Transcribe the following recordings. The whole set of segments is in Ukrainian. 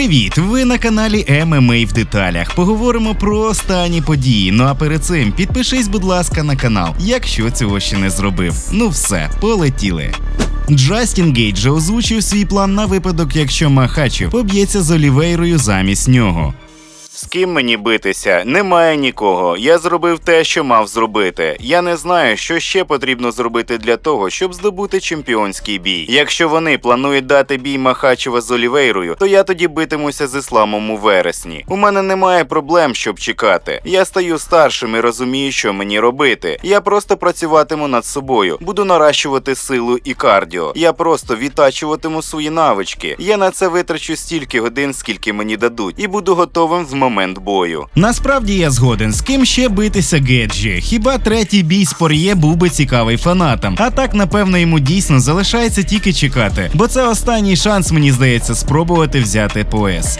Привіт! Ви на каналі ММА в деталях. Поговоримо про останні події. Ну а перед цим підпишись, будь ласка, на канал, якщо цього ще не зробив. Ну все, полетіли. Джастін Гейджа озвучив свій план на випадок, якщо Махачев поб'ється з Олівейрою замість нього. З ким мені битися? Немає нікого. Я зробив те, що мав зробити. Я не знаю, що ще потрібно зробити для того, щоб здобути чемпіонський бій. Якщо вони планують дати бій Махачева з Олівейрою, то я тоді битимуся з ісламом у вересні. У мене немає проблем, щоб чекати. Я стаю старшим і розумію, що мені робити. Я просто працюватиму над собою, буду наращувати силу і кардіо. Я просто відтачуватиму свої навички. Я на це витрачу стільки годин, скільки мені дадуть, і буду готовим в момент бою. Насправді я згоден, з ким ще битися Геджі. Хіба третій бій з Пор'є був би цікавий фанатам? А так, напевно, йому дійсно залишається тільки чекати, бо це останній шанс, мені здається, спробувати взяти пояс.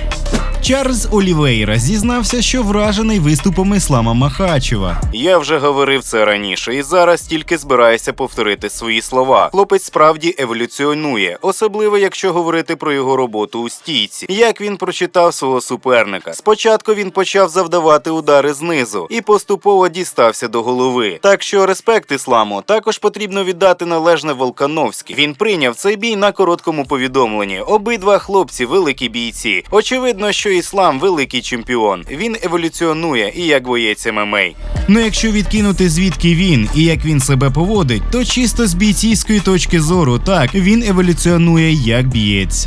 Чарльз Олівейра зізнався, що вражений виступом Іслама Махачева. Я вже говорив це раніше, і зараз тільки збираюся повторити свої слова. Хлопець справді еволюціонує, особливо якщо говорити про його роботу у стійці. Як він прочитав свого суперника. Спочатку він почав завдавати удари знизу і поступово дістався до голови. Так що респект ісламу також потрібно віддати належне Волкановський. Він прийняв цей бій на короткому повідомленні. Обидва хлопці великі бійці. Очевидно, що іслам великий чемпіон. Він еволюціонує і як боєць ММА. Ну якщо відкинути звідки він і як він себе поводить, то чисто з бійцівської точки зору, так він еволюціонує як бієць.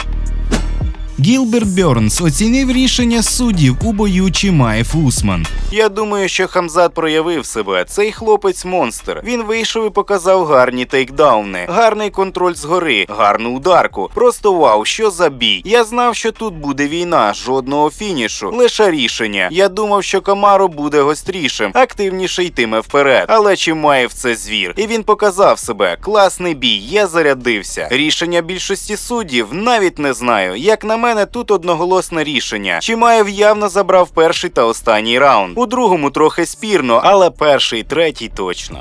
Гілберт Бьорнс оцінив рішення суддів у бою Чимаєв Усман. Я думаю, що Хамзат проявив себе. Цей хлопець монстр. Він вийшов і показав гарні тейкдауни, гарний контроль згори, гарну ударку. Просто вау, що за бій. Я знав, що тут буде війна, жодного фінішу, лише рішення. Я думав, що Камаро буде гострішим, активніше йтиме вперед. Але Чимаєв це звір, і він показав себе. Класний бій. Я зарядився. Рішення більшості суддів навіть не знаю. Як на мене, тут одноголосне рішення. Чимаєв явно забрав перший та останній раунд. У другому трохи спірно, але перший, третій точно.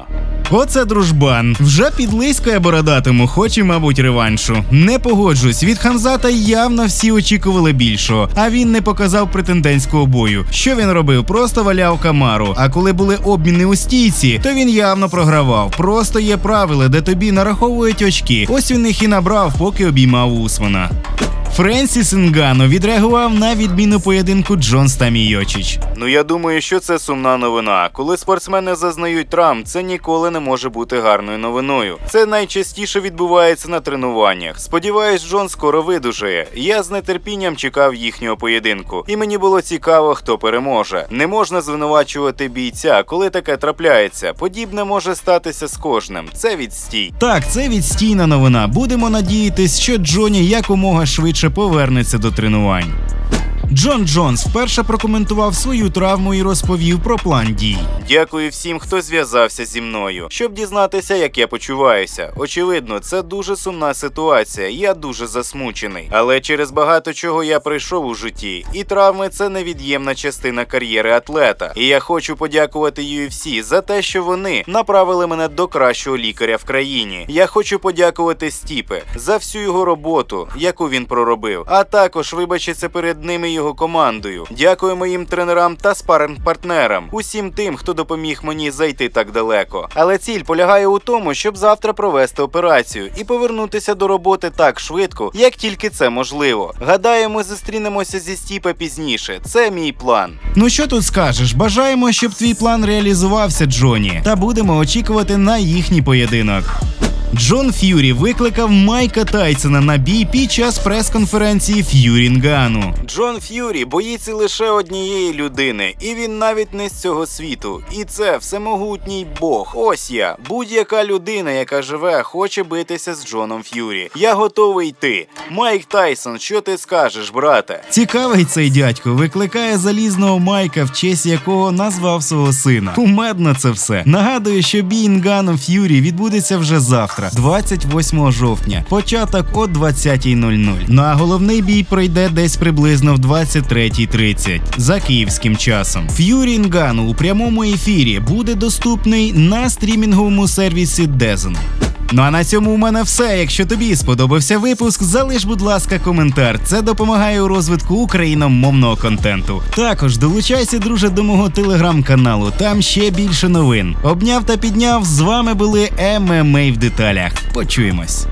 Оце дружбан. Вже підлискає бородатому, хоче, мабуть, реваншу. Не погоджусь. Від Хамзата явно всі очікували більшого, а він не показав претендентського бою. Що він робив? Просто валяв камару. А коли були обміни у стійці, то він явно програвав. Просто є правила, де тобі нараховують очки. Ось він їх і набрав, поки обіймав Усмана. Френсіс Інгано відреагував на відміну поєдинку Джонс та Мійочич. Ну я думаю, що це сумна новина. Коли спортсмени зазнають травм, це ніколи не може бути гарною новиною. Це найчастіше відбувається на тренуваннях. Сподіваюсь, Джон скоро видужає. Я з нетерпінням чекав їхнього поєдинку, і мені було цікаво, хто переможе. Не можна звинувачувати бійця, коли таке трапляється. Подібне може статися з кожним. Це відстій. Так, це відстійна новина. Будемо надіятись, що Джоні якомога швидше повернеться до тренувань. Джон Джонс вперше прокоментував свою травму і розповів про план дій. Дякую всім, хто зв'язався зі мною, щоб дізнатися, як я почуваюся. Очевидно, це дуже сумна ситуація. Я дуже засмучений. Але через багато чого я пройшов у житті, і травми це невід'ємна частина кар'єри атлета. І я хочу подякувати UFC за те, що вони направили мене до кращого лікаря в країні. Я хочу подякувати Стіпе за всю його роботу, яку він проробив, а також вибачитися перед ними і його командою. Дякую моїм тренерам та спаринг-партнерам, усім тим, хто допоміг мені зайти так далеко. Але ціль полягає у тому, щоб завтра провести операцію і повернутися до роботи так швидко, як тільки це можливо. Гадаю, ми зустрінемося зі Стіпе пізніше. Це мій план. Ну що тут скажеш? Бажаємо, щоб твій план реалізувався, Джоні, та будемо очікувати на їхній поєдинок. Джон Ф'юрі викликав Майка Тайсона на бій під час прес-конференції Ф'юрінгану. Джон Ф'юрі боїться лише однієї людини, і він навіть не з цього світу. І це всемогутній Бог. Ось я. Будь-яка людина, яка живе, хоче битися з Джоном Ф'юрі. Я готовий йти. Майк Тайсон, що ти скажеш, брате? Цікавий цей дядько викликає залізного Майка, в честь якого назвав свого сина. Кумедно це все. Нагадую, що бій Інганом Ф'юрі відбудеться вже завтра, 28 жовтня, початок о 20.00. Ну а головний бій пройде десь приблизно в 23.30 за київським часом. Ф'юрі у прямому ефірі буде доступний на стрімінговому сервісі DAZN. Ну а на цьому у мене все. Якщо тобі сподобався випуск, залиш, будь ласка, коментар. Це допомагає у розвитку україномовного контенту. Також долучайся, друже, до мого телеграм-каналу. Там ще більше новин. Обняв та підняв. З вами були ММА в деталях. Почуємось.